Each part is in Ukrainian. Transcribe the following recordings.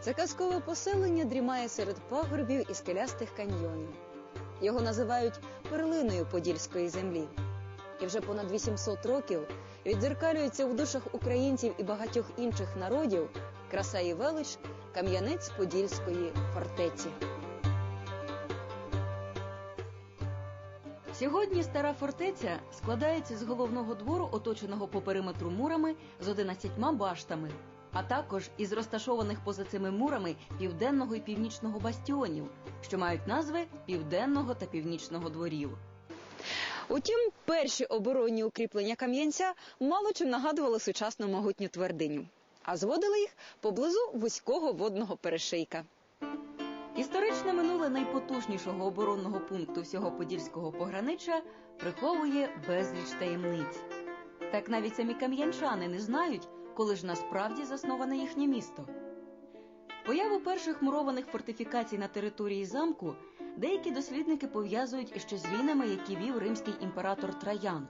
Це казкове поселення дрімає серед пагорбів і скелястих каньйонів. Його називають перлиною подільської землі. І вже понад 800 років віддзеркалюється в душах українців і багатьох інших народів краса і велич кам'янець Подільської фортеці. Сьогодні стара фортеця складається з головного двору, оточеного по периметру мурами з 11 баштами, а також із розташованих поза цими мурами південного і північного бастіонів, що мають назви південного та північного дворів. Утім, перші оборонні укріплення кам'янця мало чим нагадували сучасну могутню твердиню, а зводили їх поблизу вузького водного перешийка. Історичне минуле найпотужнішого оборонного пункту всього подільського погранича приховує безліч таємниць. Так навіть самі кам'янчани не знають, коли ж насправді засноване їхнє місто. Появу перших мурованих фортифікацій на території замку деякі дослідники пов'язують іще з війнами, які вів римський імператор Траян.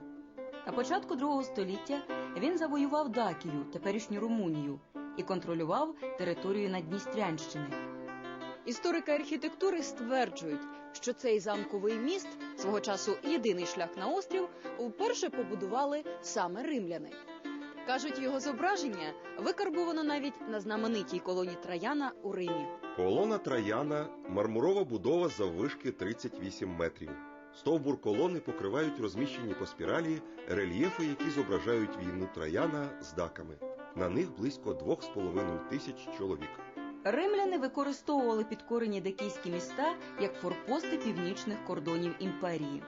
На початку другого століття він завоював Дакію, теперішню Румунію, і контролював територію Надністрянщини. Історики архітектури стверджують, що цей замковий міст, свого часу єдиний шлях на острів, вперше побудували саме римляни. Кажуть, його зображення викарбовано навіть на знаменитій колоні Траяна у Римі. Колона Траяна мармурова будова заввишки 38 метрів. Стовбур колони покривають розміщені по спіралі рельєфи, які зображають війну Траяна з даками. На них близько 2,5 тисяч чоловік. Римляни використовували підкорені дикійські міста як форпости північних кордонів імперії.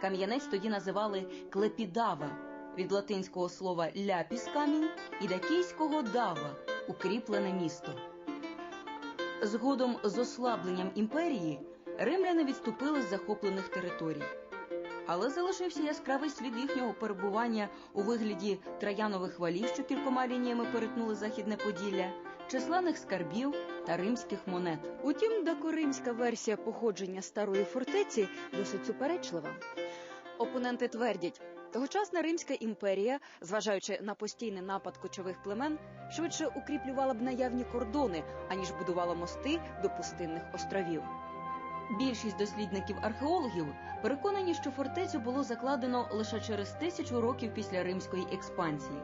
Кам'янець тоді називали клепідава від латинського слова ляпіс камінь і дакійського дава укріплене місто. Згодом з ослабленням імперії римляни відступили з захоплених територій. Але залишився яскравий слід їхнього перебування у вигляді троянових валів, що кількома лініями перетнули західне Поділля, численних скарбів та римських монет. Утім, докоримська версія походження старої фортеці досить суперечлива. Опоненти твердять, тогочасна Римська імперія, зважаючи на постійний напад кочових племен, швидше укріплювала б наявні кордони, аніж будувала мости до пустинних островів. Більшість дослідників-археологів переконані, що фортецю було закладено лише через тисячу років після римської експансії,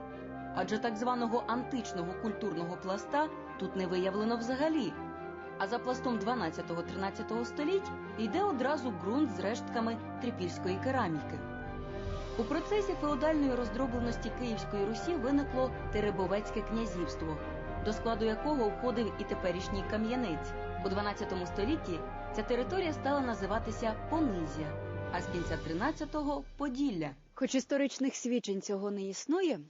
адже так званого античного культурного пласта тут не виявлено взагалі. А за пластом 12-13 століть йде одразу ґрунт з рештками трипільської кераміки. У процесі феодальної роздробленості Київської Русі виникло Теребовецьке князівство, до складу якого входив і теперішній Кам'янець. У 12 столітті ця територія стала називатися Понизя, а з кінця 13-го – Поділля. Хоч історичних свідчень цього не існує,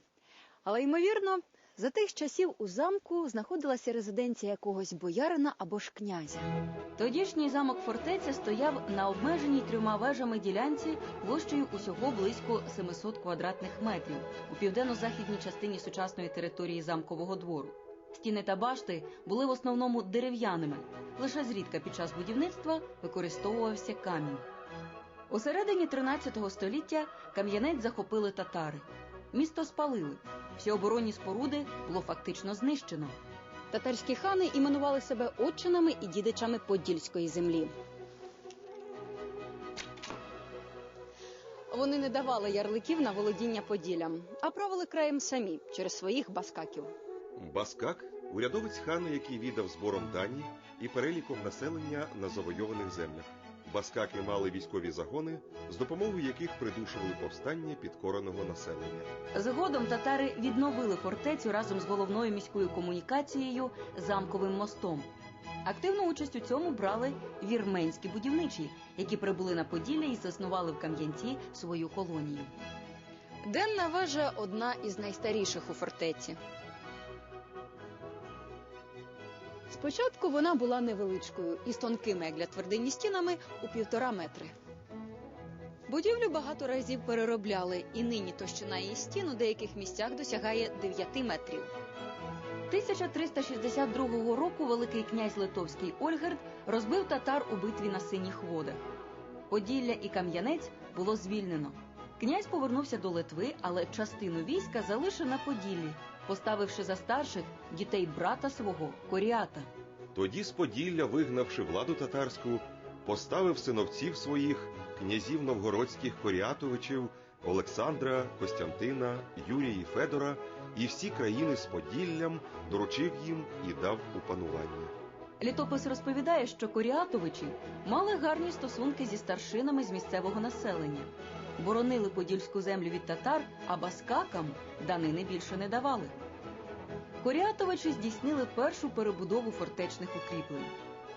але ймовірно, за тих часів у замку знаходилася резиденція якогось боярина або ж князя. Тодішній замок фортеця стояв на обмеженій трьома вежами ділянці площею усього близько 700 квадратних метрів у південно-західній частині сучасної території замкового двору. Стіни та башти були в основному дерев'яними. Лише зрідка під час будівництва використовувався камінь. У середині 13 століття кам'янець захопили татари. Місто спалили. Всі оборонні споруди було фактично знищено. Татарські хани іменували себе отчинами і дідичами Подільської землі. Вони не давали ярликів на володіння Поділлям, а правили краєм самі через своїх баскаків. Баскак урядовець хана, який віддав збором дані і переліком населення на завойованих землях. Баскаки мали військові загони, з допомогою яких придушували повстання підкореного населення. Згодом татари відновили фортецю разом з головною міською комунікацією замковим мостом. Активну участь у цьому брали вірменські будівничі, які прибули на Поділля і заснували в Кам'янці свою колонію. Денна вежа одна із найстаріших у фортеці. Спочатку вона була невеличкою із тонкими, як для твердині стінами, у півтора метри. Будівлю багато разів переробляли, і нині товщина її стін у деяких місцях досягає 9 метрів. 1362 року великий князь Литовський Ольгерд розбив татар у битві на синіх водах. Поділля і Кам'янець було звільнено. Князь повернувся до Литви, але частину війська залишив на Поділлі, поставивши за старших дітей брата свого Коріата. Тоді з Поділля, вигнавши владу татарську, поставив синовців своїх, князів новгородських Коріатовичів, Олександра, Костянтина, Юрія і Федора, і всі країни з Поділлям доручив їм і дав у панування. Літопис розповідає, що Коріатовичі мали гарні стосунки зі старшинами з місцевого населення, боронили подільську землю від татар, а баскакам данини більше не давали. Коріатовичі здійснили першу перебудову фортечних укріплень.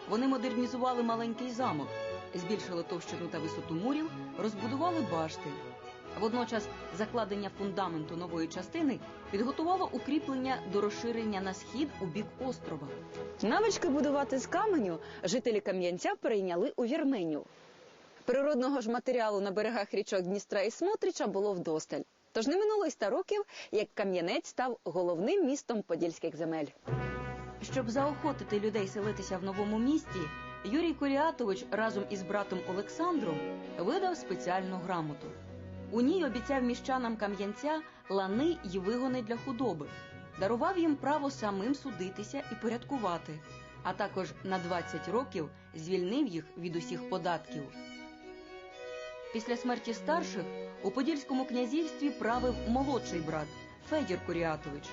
Вони модернізували маленький замок, збільшили товщину та висоту мурів, розбудували башти. Водночас закладення фундаменту нової частини підготувало укріплення до розширення на схід у бік острова. Навички будувати з каменю жителі Кам'янця перейняли у Вірменю. Природного ж матеріалу на берегах річок Дністра і Смотрича було вдосталь. Тож не минуло й ста років, як Кам'янець став головним містом подільських земель. Щоб заохотити людей селитися в новому місті, Юрій Коріатович разом із братом Олександром видав спеціальну грамоту. У ній обіцяв міщанам Кам'янця лани й вигони для худоби, дарував їм право самим судитися і порядкувати, а також на 20 років звільнив їх від усіх податків. Після смерті старших у Подільському князівстві правив молодший брат Федір Коріатович.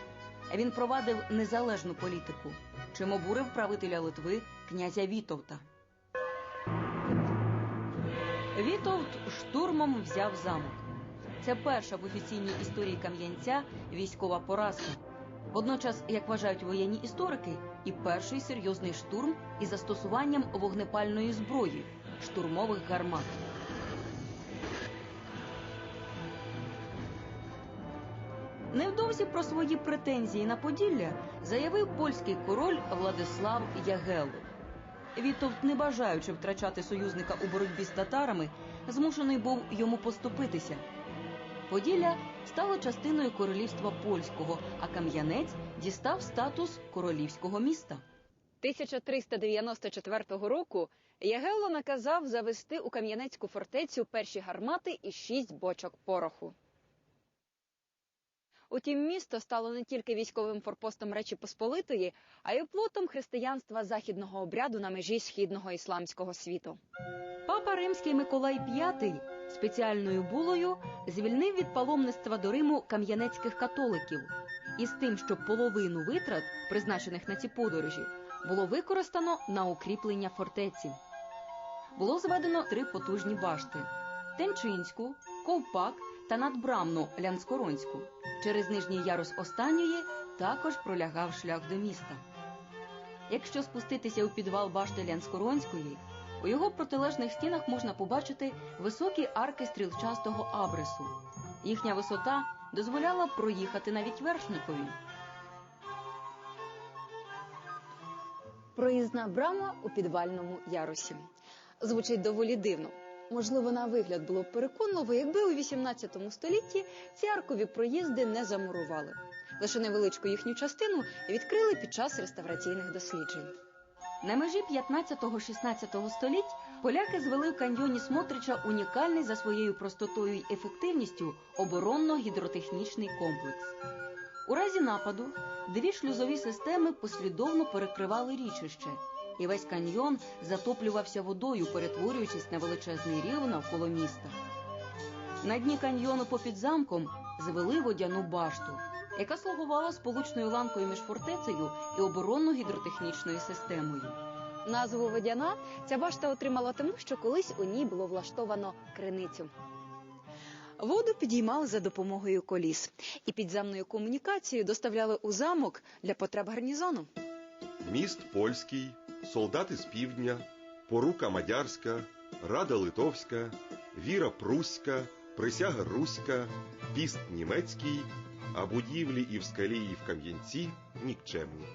Він провадив незалежну політику, чим обурив правителя Литви князя Вітовта. Вітовт штурмом взяв замок. Це перша в офіційній історії Кам'янця військова поразка. Водночас, як вважають воєнні історики, і перший серйозний штурм із застосуванням вогнепальної зброї штурмових гармат. Невдовзі про свої претензії на Поділля заявив польський король Владислав Ягелло. Вітовт, не бажаючи втрачати союзника у боротьбі з татарами, змушений був йому поступитися. Поділля стало частиною королівства польського, а Кам'янець дістав статус королівського міста. 1394 року Ягелло наказав завести у Кам'янецьку фортецю перші гармати і шість бочок пороху. Утім, місто стало не тільки військовим форпостом Речі Посполитої, а й оплотом християнства західного обряду на межі східного ісламського світу. Папа Римський Миколай V спеціальною булою звільнив від паломництва до Риму кам'янецьких католиків із тим, щоб половину витрат, призначених на ці подорожі, було використано на укріплення фортеці. Було зведено три потужні башти: Тенчинську, Ковпак та надбрамну Лянскоронську. Через нижній ярус останньої також пролягав шлях до міста. Якщо спуститися у підвал башти Лянскоронської, у його протилежних стінах можна побачити високі арки стрілчастого абрису. Їхня висота дозволяла проїхати навіть вершникові. Проїзна брама у підвальному ярусі. Звучить доволі дивно. Можливо, на вигляд було б переконливо, якби у 18 столітті ці аркові проїзди не замурували. Лише невеличку їхню частину відкрили під час реставраційних досліджень. На межі 15-16 століть поляки звели в каньйоні Смотрича унікальний за своєю простотою й ефективністю оборонно-гідротехнічний комплекс. У разі нападу дві шлюзові системи послідовно перекривали річище, і весь каньйон затоплювався водою, перетворюючись на величезний рів навколо міста. На дні каньйону попід замком звели водяну башту, яка слугувала сполучною ланкою між фортецею і оборонно-гідротехнічною системою. Назву водяна ця башта отримала тому, що колись у ній було влаштовано криницю. Воду підіймали за допомогою коліс і підземною комунікацією доставляли у замок для потреб гарнізону. Міст польський, солдати з півдня, порука мадярська, рада литовська, віра пруська, присяга руська, піст німецький, а будівлі і в скалі, і в кам'янці нікчемні.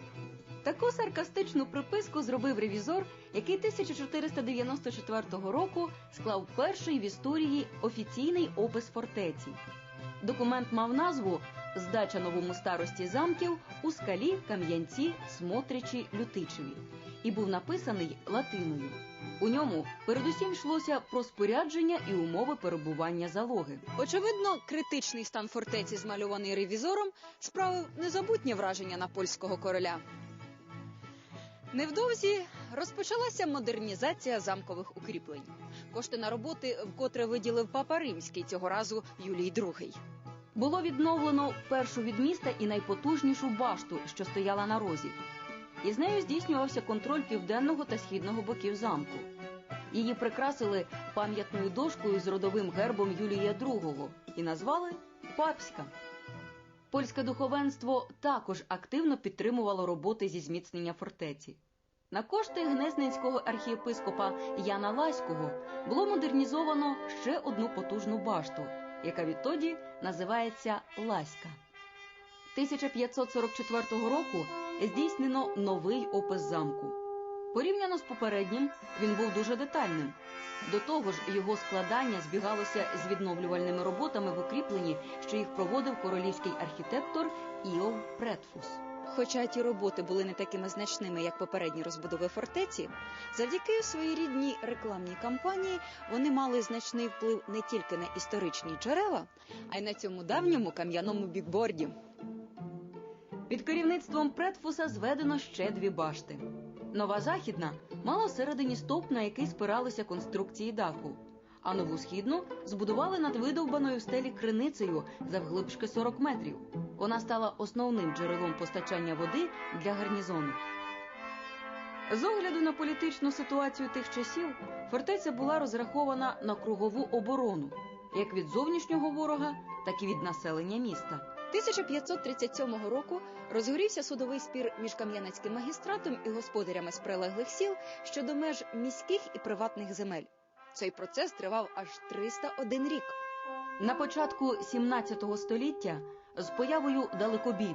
Таку саркастичну приписку зробив ревізор, який 1494 року склав перший в історії офіційний опис фортеці. Документ мав назву Здача новому старості замків у скалі, Кам'янці, Смотричі, Лютичеві і був написаний латиною. У ньому передусім йшлося про спорядження і умови перебування залоги. Очевидно, критичний стан фортеці, змальований ревізором, справив незабутнє враження на польського короля. Невдовзі розпочалася модернізація замкових укріплень. Кошти на роботи вкотре виділив папа римський цього разу Юлій II. Було відновлено першу від міста і найпотужнішу башту, що стояла на розі. І з нею здійснювався контроль південного та східного боків замку. Її прикрасили пам'ятною дошкою з родовим гербом Юлія II і назвали Папська. Польське духовенство також активно підтримувало роботи зі зміцнення фортеці. На кошти гнезненського архієпископа Яна Ласького було модернізовано ще одну потужну башту, яка відтоді називається Ласька. 1544 року здійснено новий опис замку. Порівняно з попереднім, він був дуже детальним. До того ж, його складання збігалося з відновлювальними роботами в укріпленні, що їх проводив королівський архітектор Іов Претфус. Хоча ті роботи були не такими значними, як попередні розбудови фортеці, завдяки своєрідній рекламній кампанії вони мали значний вплив не тільки на історичні джерела, а й на цьому давньому кам'яному бікборді. Під керівництвом Претфуса зведено ще дві башти. Нова західна мала всередині стовп, на який спиралися конструкції даху, а нову східну збудували над видовбаною в стелі криницею завглибшки 40 метрів. Вона стала основним джерелом постачання води для гарнізону. З огляду на політичну ситуацію тих часів, фортеця була розрахована на кругову оборону як від зовнішнього ворога, так і від населення міста. 1537 року розгорівся судовий спір між кам'янецьким магістратом і господарями з прилеглих сіл щодо меж міських і приватних земель. Цей процес тривав аж 301 рік. На початку 17 століття з появою далекобійної